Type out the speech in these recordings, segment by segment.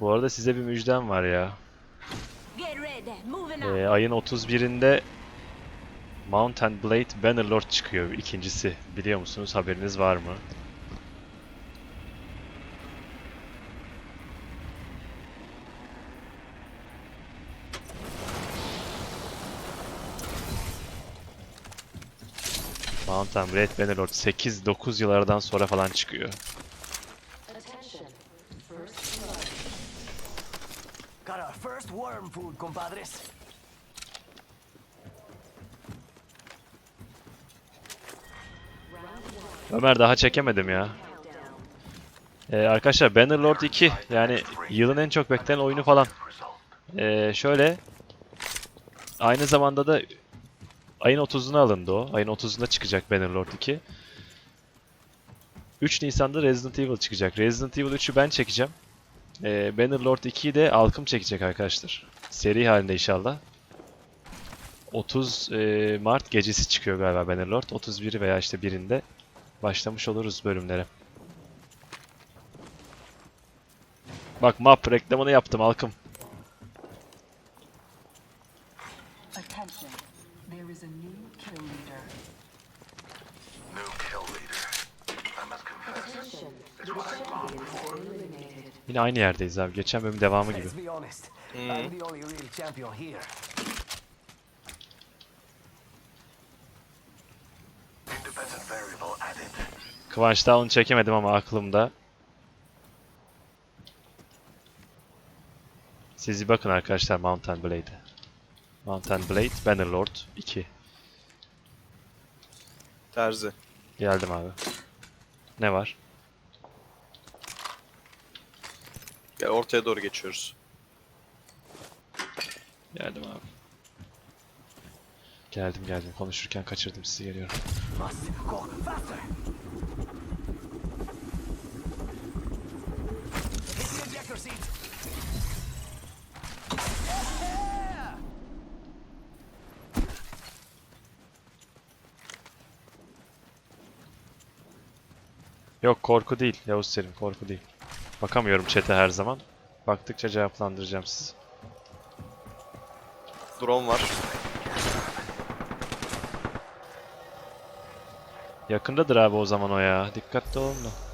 Bu arada size bir müjdem var ya. Ee, ayın 31'inde Mount and Blade Bannerlord çıkıyor ikincisi. Biliyor musunuz? Haberiniz var mı? Mount and Blade Bannerlord 8-9 yıl aradan sonra falan çıkıyor. Worm food, compadres. Ömer daha çekemedim ya. Ee, arkadaşlar Bannerlord 2 yani yılın en çok beklenen oyunu falan. Ee, şöyle aynı zamanda da ayın 30'una alındı o. Ayın 30'unda çıkacak Bannerlord 2. 3 Nisan'da Resident Evil çıkacak. Resident Evil 3'ü ben çekeceğim. Ee, Bannerlord 2'yi de Alkım çekecek arkadaşlar. Seri halinde inşallah. 30 e, Mart gecesi çıkıyor galiba Bannerlord. 31'i veya işte birinde başlamış oluruz bölümlere. Bak map reklamını yaptım halkım. Attention. There is a new kill leader. New kill leader. I must confess, it's what I long for. Yine aynı yerdeyiz abi. Geçen bölüm devamı gibi. Added. Kıvanç daha onu çekemedim ama aklımda. Siz bir bakın arkadaşlar Mountain Blade'e. Mountain Blade Bannerlord 2. Terzi. Geldim abi. Ne var? Gel ortaya doğru geçiyoruz. Geldim abi. Geldim geldim. Konuşurken kaçırdım sizi geliyorum. Yok korku değil Yavuz Selim korku değil. Bakamıyorum chat'e her zaman. Baktıkça cevaplandıracağım sizi. Drone var. Yakındadır abi o zaman o ya. Dikkatli olun da.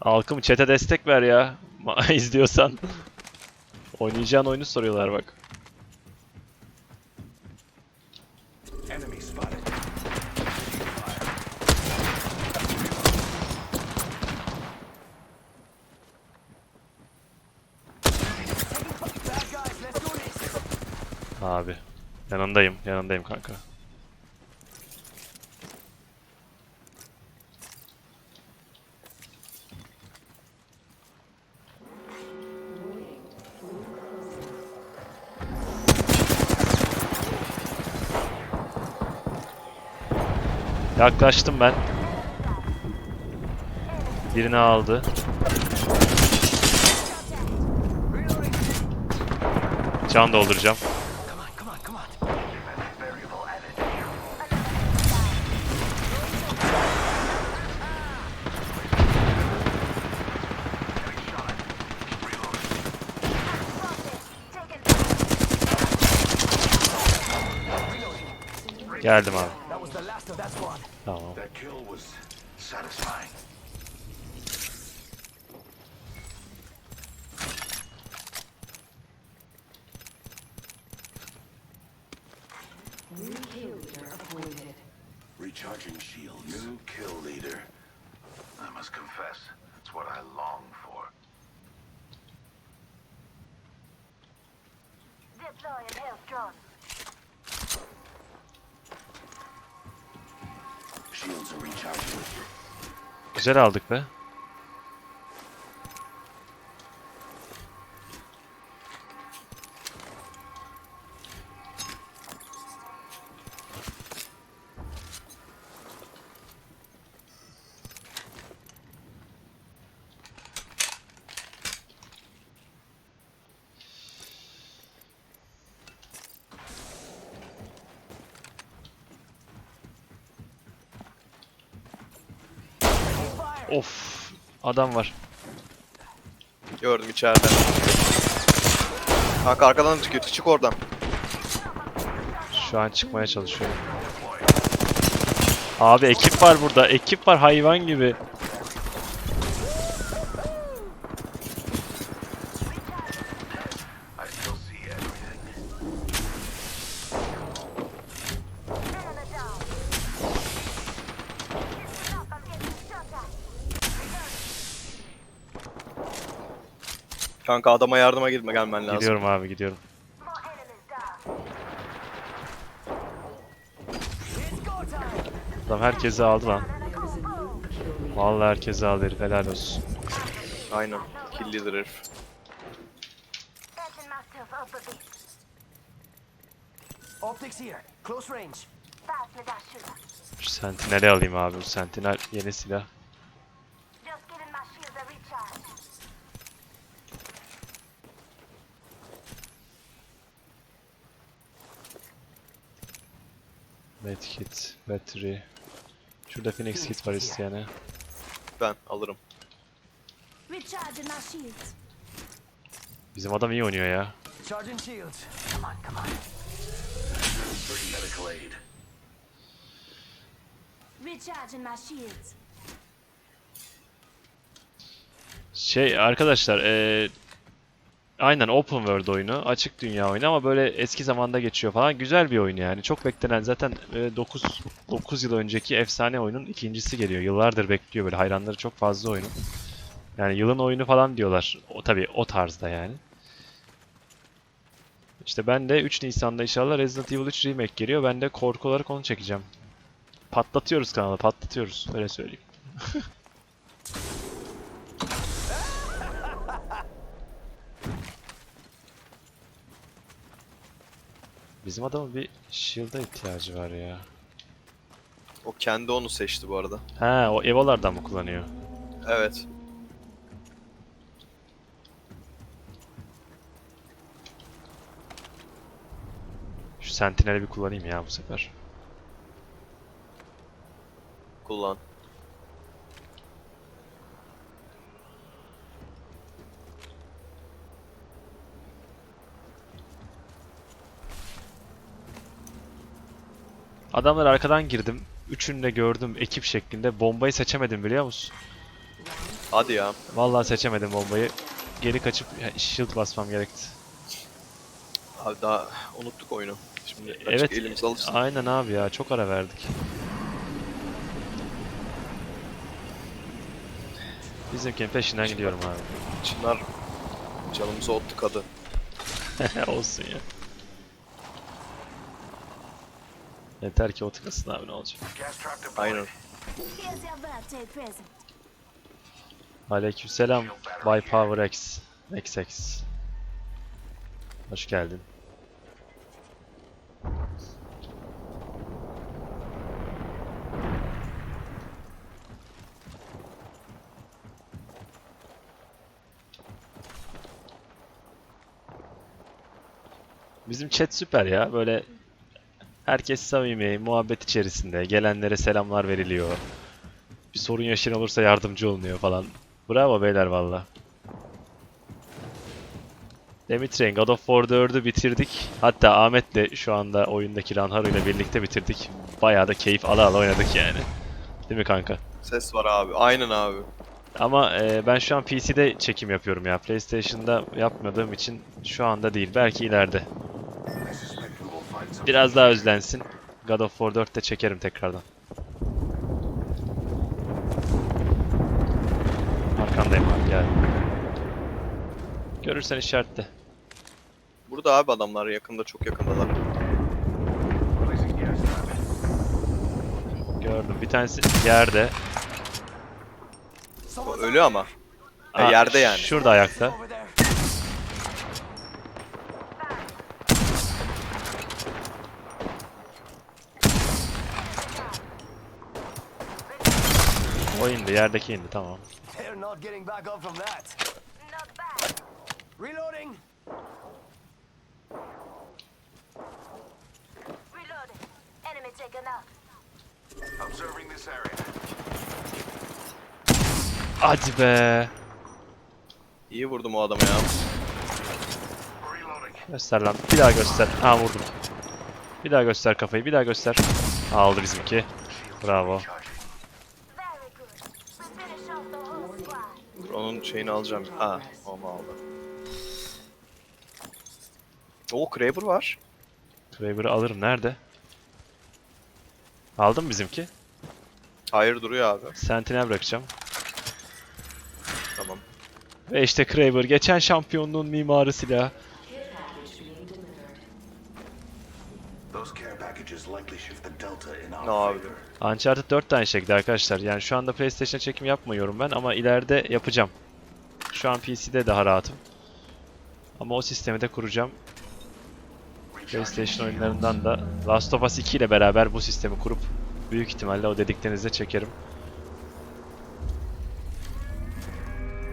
Halkım chat'e destek ver ya. İzliyorsan. Oynayacağın oyunu soruyorlar bak. Abi. Yanındayım. Yanındayım kanka. Yaklaştım ben. Birini aldı. Can dolduracağım. Come on, come on, come on. Independent variable added. Geldim abi. That was the last of that squad. Tamam. That kill was satisfying. New kill leader appointed. Recharging shields. New kill leader. I must confess, it's what I long for. Deploying health drone. Shields are recharging. Güzel aldık be. Of. Adam var. Gördüm içeride. Kanka arkadan da çıkıyor. Çık oradan. Şu an çıkmaya çalışıyorum. Abi ekip var burada. Ekip var hayvan gibi. Kanka adama yardıma gitme gelmen lazım. Gidiyorum abi gidiyorum. Adam herkesi aldı lan. Vallahi herkesi aldı herif helal olsun. Aynen. Kill leader herif. Optics here. Close range. Şu sentineli alayım abi. Bu sentinel yeni silah. Medkit, battery. Şurada Phoenix kit var isteyene. Ben alırım. Recharging my shields. Bizim adam iyi oynuyor ya. Charging shields. Come on, come on. Bring medical aid. Recharging my shields. Şey arkadaşlar eee aynen open world oyunu, açık dünya oyunu ama böyle eski zamanda geçiyor falan. Güzel bir oyun yani. Çok beklenen zaten 9 9 yıl önceki efsane oyunun ikincisi geliyor. Yıllardır bekliyor böyle hayranları çok fazla oyunun. Yani yılın oyunu falan diyorlar. O tabii o tarzda yani. İşte ben de 3 Nisan'da inşallah Resident Evil 3 Remake geliyor. Ben de korku olarak onu çekeceğim. Patlatıyoruz kanalı, patlatıyoruz. Öyle söyleyeyim. Bizim adamın bir shield'a ihtiyacı var ya. O kendi onu seçti bu arada. Ha, o Evo'lardan mı kullanıyor? Evet. Şu Sentinel'i bir kullanayım ya bu sefer. Kullan. Adamlar arkadan girdim. Üçünü de gördüm ekip şeklinde. Bombayı seçemedim biliyor musun? Hadi ya. Vallahi seçemedim bombayı. Geri kaçıp shield basmam gerekti. Abi daha unuttuk oyunu. Şimdi Evet. elimize alırsın. Aynen abi ya çok ara verdik. Bizimkinin peşinden gidiyorum abi. Çınar canımıza ot tıkadı. Olsun ya. Yeter ki o tıkasın abi ne olacak. Aynen. Aleykümselam Bay Power X. XX. Hoş geldin. Bizim chat süper ya. Böyle herkes samimi, muhabbet içerisinde. Gelenlere selamlar veriliyor. Bir sorun yaşayan olursa yardımcı olunuyor falan. Bravo beyler valla. Demitre'in God of War 4'ü bitirdik. Hatta Ahmet de şu anda oyundaki Ranharu ile birlikte bitirdik. Bayağı da keyif ala ala oynadık yani. Değil mi kanka? Ses var abi. Aynen abi. Ama e, ben şu an PC'de çekim yapıyorum ya. PlayStation'da yapmadığım için şu anda değil. Belki ileride. Biraz daha özlensin. God of War 4'te çekerim tekrardan. Arkandayım abi gel. Görürsen işaretle. Burada abi adamlar yakında çok yakındalar. Gördüm. Bir tanesi yerde. O ölü ama. Aa, yerde yani. Şurada ayakta. O indi. Yerdeki indi. Tamam. They're not getting back up from that. Not bad. Reloading. Reloading. Enemy taken out. Observing this area. Hadi be. İyi vurdum o adama ya. Göster lan. Bir daha göster. Ha vurdum. Bir daha göster kafayı. Bir daha göster. Aldı bizimki. Bravo. Onun şeyini alacağım. Ha, onu aldı. O Kraber var. Kraber'ı alırım. Nerede? Aldın mı bizimki? Hayır duruyor abi. Sentinel bırakacağım. Tamam. Ve işte Kraber. Geçen şampiyonluğun mimarı silah. Ne abi? Uncharted 4 tane şekilde arkadaşlar. Yani şu anda PlayStation'a çekim yapmıyorum ben ama ileride yapacağım. Şu an PC'de daha rahatım. Ama o sistemi de kuracağım. PlayStation oyunlarından da Last of Us 2 ile beraber bu sistemi kurup büyük ihtimalle o dediklerinizi de çekerim.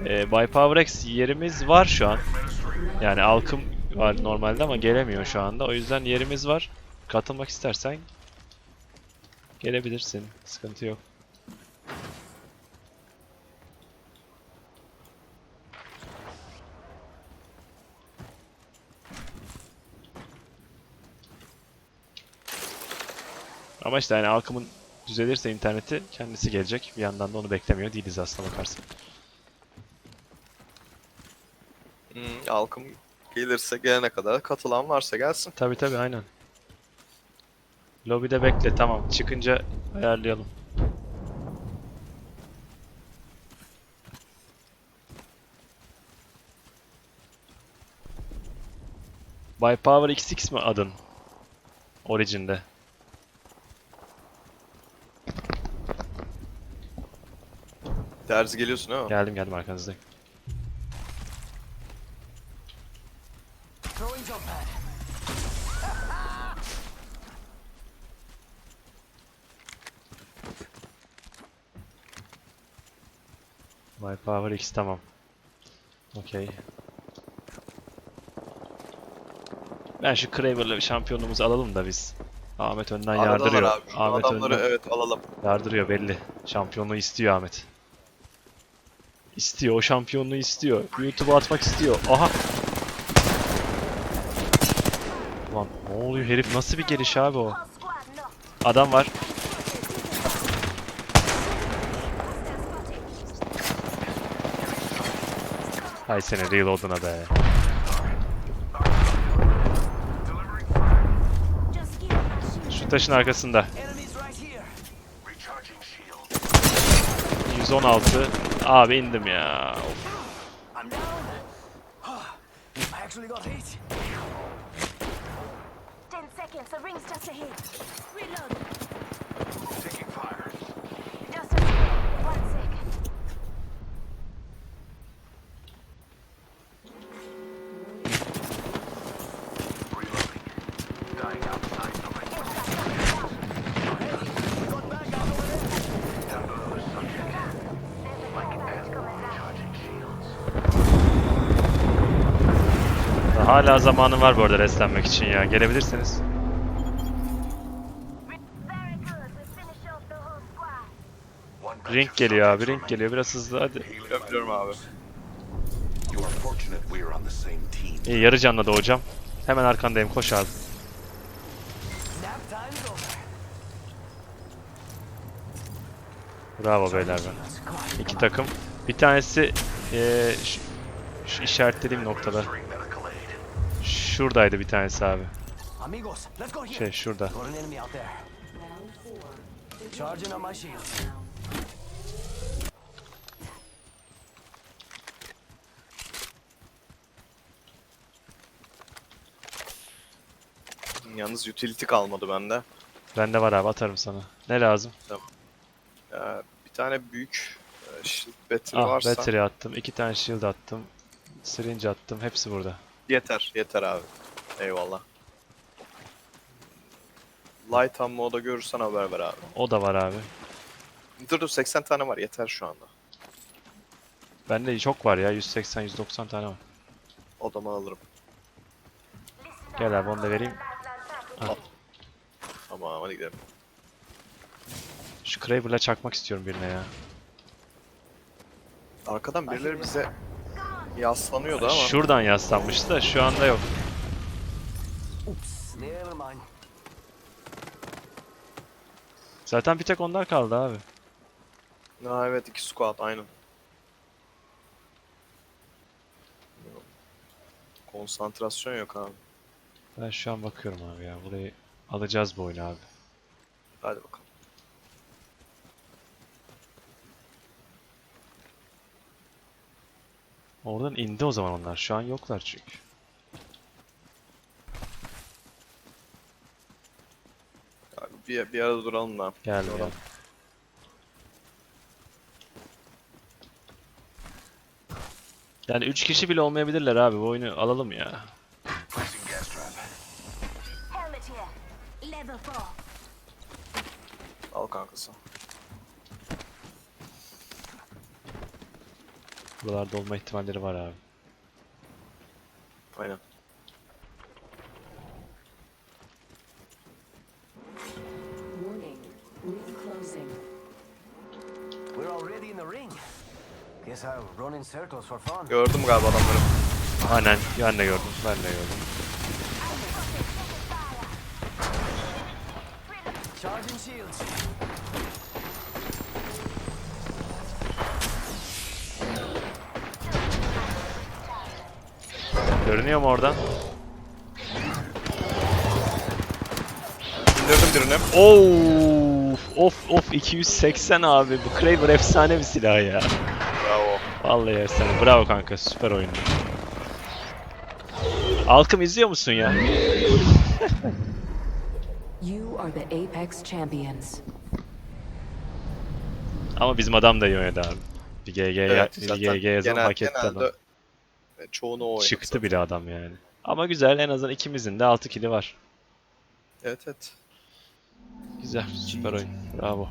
Ee, By PowerX yerimiz var şu an. Yani Alkım var normalde ama gelemiyor şu anda. O yüzden yerimiz var. Katılmak istersen gelebilirsin. Sıkıntı yok. Ama işte yani Alkım'ın düzelirse interneti kendisi gelecek. Bir yandan da onu beklemiyor değiliz aslına bakarsın. Hmm, Alkım gelirse gelene kadar katılan varsa gelsin. Tabi tabi aynen. Lobide bekle tamam. Çıkınca ayarlayalım. By Power XX mi adın? Origin'de. Terzi geliyorsun mi? Geldim geldim arkanızdayım. My Power X tamam. Okey. Ben şu Kraber'la bir şampiyonluğumuzu alalım da biz. Ahmet önden Aradalar yardırıyor. abi. Şu Ahmet adamları önden evet alalım. yardırıyor belli. Şampiyonluğu istiyor Ahmet. İstiyor, o şampiyonluğu istiyor. YouTube'a atmak istiyor. Aha! Lan ne oluyor herif nasıl bir geliş abi o? Adam var. Hay seni reload'una be. Şu taşın arkasında. Enemies right here. Recharging shield. 116. Abi indim ya. Of. Hala zamanım var bu arada restlenmek için ya. Gelebilirsiniz. Ring geliyor abi. Ring geliyor. Biraz hızlı hadi. Yapıyorum abi. İyi yarı canla da hocam. Hemen arkandayım. Koş abi. Bravo beyler be. İki takım. Bir tanesi eee şu, şu işaretlediğim noktada. Şuradaydı bir tanesi abi. Şey şurada. Yalnız utility kalmadı bende. Bende var abi atarım sana. Ne lazım? Ee, bir tane büyük e, shield battery Ah varsa battery attım. iki tane shield attım. Syringe attım. Hepsi burada. Yeter. Yeter abi. Eyvallah. Light ammo da görürsen haber ver abi. O da var abi. Dur dur 80 tane var yeter şu anda. Bende çok var ya. 180-190 tane var. Odama alırım. Gel abi onu da vereyim. Package. Tamam hadi gidelim. Şu Kraber'la çakmak istiyorum birine ya. Arkadan birileri bize yaslanıyordu ama. Şuradan yaslanmıştı da şu anda yok. Zaten bir tek onlar kaldı abi. Ha evet iki squad aynen. Konsantrasyon yok abi. Ben şu an bakıyorum abi ya. Burayı alacağız bu oyunu abi. Hadi bakalım. Oradan indi o zaman onlar. Şu an yoklar çünkü. Abi bir, bir arada duralım da. Oradan. ya. Yani 3 kişi bile olmayabilirler abi. Bu oyunu alalım ya. Buralarda olma ihtimalleri var abi. Aynen. Warning. Ring closing. We're already in the ring. Guess I'll run in circles for fun. Gördüm galiba adamları. Aynen. Ben de gördüm. Ben de gördüm. Charging shields. Görünüyor mu oradan? İndirdim birini. Of of of 280 abi. Bu Kraber efsane bir silah ya. Bravo. Vallahi efsane. Bravo kanka. Süper oyun. Alkım izliyor musun ya? You are the Apex champions. Ama bizim adam da iyi oynadı abi. Bir GG, ya, Evet, bir GG yazan hak etti adam. Çoğunu o oynadı Çıktı zaten. bile adam yani. Ama güzel en azından ikimizin de 6 kili var. Evet evet. Güzel, süper oyun. Bravo.